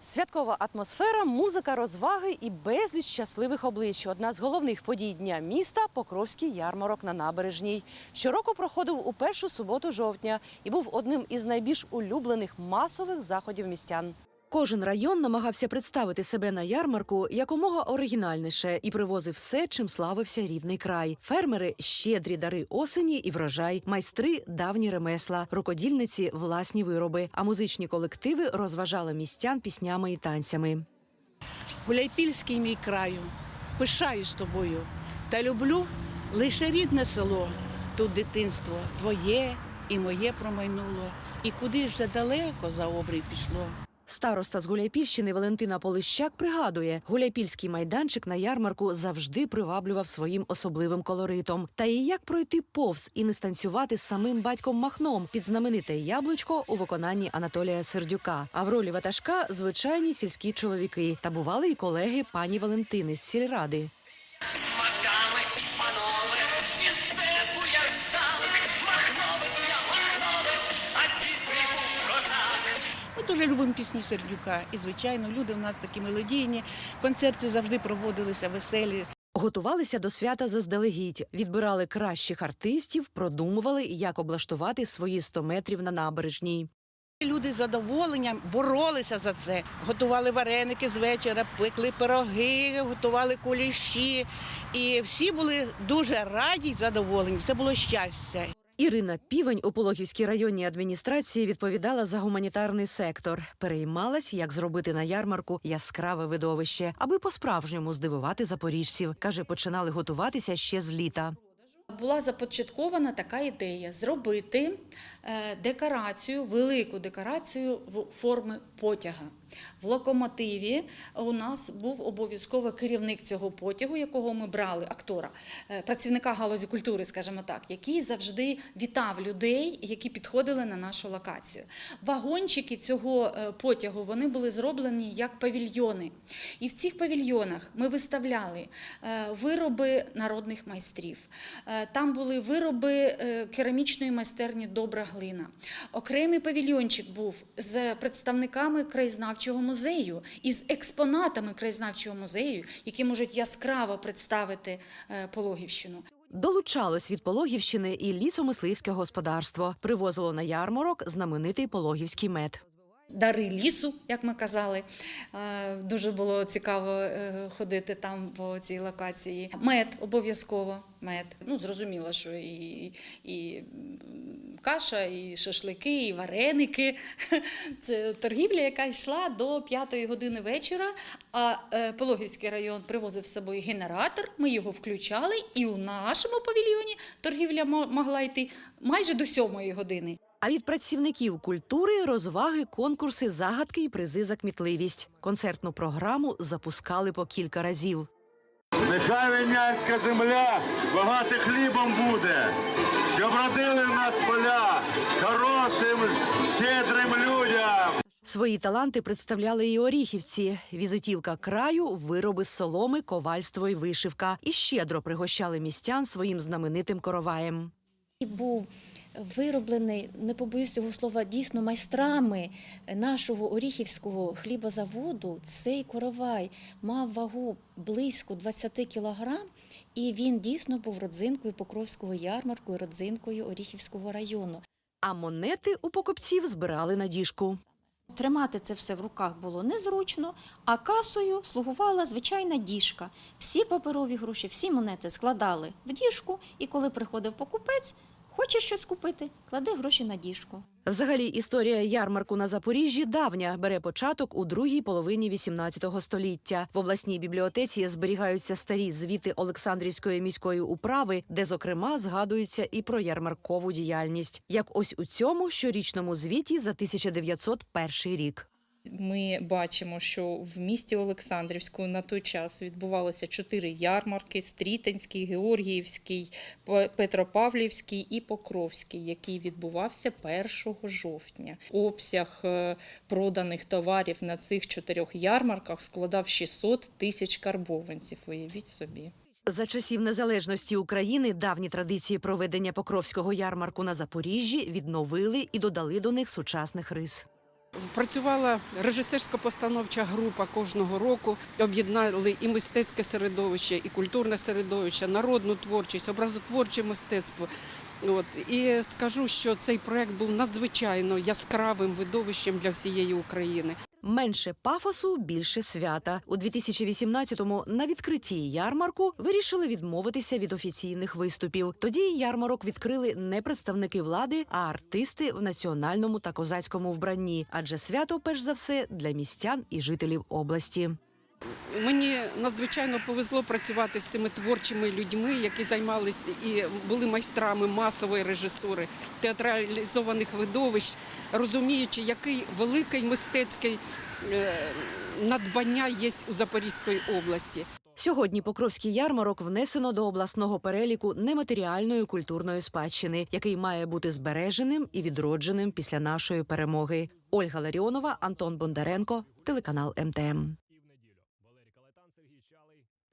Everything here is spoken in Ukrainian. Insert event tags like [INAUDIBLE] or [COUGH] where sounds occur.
Святкова атмосфера, музика, розваги і безліч щасливих облич. Одна з головних подій дня міста Покровський ярмарок на набережній. Щороку проходив у першу суботу жовтня і був одним із найбільш улюблених масових заходів містян. Кожен район намагався представити себе на ярмарку якомога оригінальніше і привозив все, чим славився рідний край. Фермери щедрі дари осені і врожай, майстри давні ремесла, рукодільниці власні вироби. А музичні колективи розважали містян піснями і танцями. Гуляйпільський мій краю, пишаюсь тобою та люблю лише рідне село. Тут дитинство твоє і моє промайнуло, і куди ж вже далеко за обрій пішло. Староста з Гуляйпільщини Валентина Полищак пригадує, гуляйпільський майданчик на ярмарку завжди приваблював своїм особливим колоритом. Та і як пройти повз і не станцювати з самим батьком Махном під знамените яблучко у виконанні Анатолія Сердюка. А в ролі ватажка звичайні сільські чоловіки та бували й колеги пані Валентини з сільради. Дуже любимо пісні Сердюка. І, звичайно, люди в нас такі мелодійні. Концерти завжди проводилися веселі. Готувалися до свята заздалегідь, відбирали кращих артистів, продумували, як облаштувати свої 100 метрів на набережній. Люди з задоволенням боролися за це. Готували вареники з вечора, пекли пироги, готували куліші. І всі були дуже раді й задоволені. Це було щастя. Ірина Півень у Пологівській районній адміністрації відповідала за гуманітарний сектор. Переймалась, як зробити на ярмарку яскраве видовище, аби по-справжньому здивувати запоріжців. каже, починали готуватися ще з літа. Була започаткована така ідея зробити е, декорацію, велику декорацію в форми потяга. В локомотиві у нас був обов'язково керівник цього потягу, якого ми брали, актора, е, працівника галузі культури, скажімо так, який завжди вітав людей, які підходили на нашу локацію. Вагончики цього е, потягу вони були зроблені як павільйони. І в цих павільйонах ми виставляли е, вироби народних майстрів. Там були вироби керамічної майстерні Добра глина. Окремий павільйончик був з представниками краєзнавчого музею і з експонатами краєзнавчого музею, які можуть яскраво представити е, Пологівщину. Долучалось від Пологівщини і лісомисливське господарство. Привозило на ярмарок знаменитий пологівський мед. Дари лісу, як ми казали. Е, Дуже було цікаво е, ходити там по цій локації. Мед обов'язково. Мед. Ну, зрозуміло, що і, і каша, і шашлики, і вареники. [LAUGHS] Це торгівля, яка йшла до п'ятої години вечора. А е, Пологівський район привозив з собою генератор. Ми його включали, і у нашому павільйоні торгівля мо- могла йти майже до сьомої години. А від працівників культури розваги, конкурси, загадки і призи за кмітливість. Концертну програму запускали по кілька разів. Нехай винянська земля багата хлібом буде, щоб родили в нас поля хорошим, щедрим людям. Свої таланти представляли і оріхівці. Візитівка краю, вироби з соломи, ковальство і вишивка. І щедро пригощали містян своїм знаменитим короваєм. Був вироблений, не побоюсь цього слова, дійсно майстрами нашого Оріхівського хлібозаводу. Цей коровай мав вагу близько 20 кілограм, і він дійсно був родзинкою Покровського ярмарку і родзинкою Оріхівського району. А монети у покупців збирали на діжку. Тримати це все в руках було незручно, а касою слугувала звичайна діжка. Всі паперові гроші, всі монети складали в діжку, і коли приходив покупець, хоче щось купити, клади гроші на діжку. Взагалі, історія ярмарку на Запоріжжі давня бере початок у другій половині XVIII століття. В обласній бібліотеці зберігаються старі звіти Олександрівської міської управи, де, зокрема, згадується і про ярмаркову діяльність, як ось у цьому щорічному звіті за 1901 рік. Ми бачимо, що в місті Олександрівську на той час відбувалося чотири ярмарки: Стрітинський, Георгіївський, Петропавлівський і Покровський, який відбувався 1 жовтня. Обсяг е, проданих товарів на цих чотирьох ярмарках складав 600 тисяч карбованців. Уявіть собі. За часів незалежності України давні традиції проведення Покровського ярмарку на Запоріжжі відновили і додали до них сучасних рис. Працювала режисерсько-постановча група кожного року. Об'єднали і мистецьке середовище, і культурне середовище, народну творчість, образотворче мистецтво. От і скажу, що цей проект був надзвичайно яскравим видовищем для всієї України. Менше пафосу, більше свята. У 2018-му на відкритті ярмарку вирішили відмовитися від офіційних виступів. Тоді ярмарок відкрили не представники влади, а артисти в національному та козацькому вбранні. Адже свято, перш за все, для містян і жителів області. Мені надзвичайно повезло працювати з цими творчими людьми, які займалися і були майстрами масової режисури, театралізованих видовищ, розуміючи, який великий мистецький е, надбання є у Запорізької області. Сьогодні Покровський ярмарок внесено до обласного переліку нематеріальної культурної спадщини, який має бути збереженим і відродженим після нашої перемоги. Ольга Ларіонова, Антон Бондаренко, телеканал МТМ.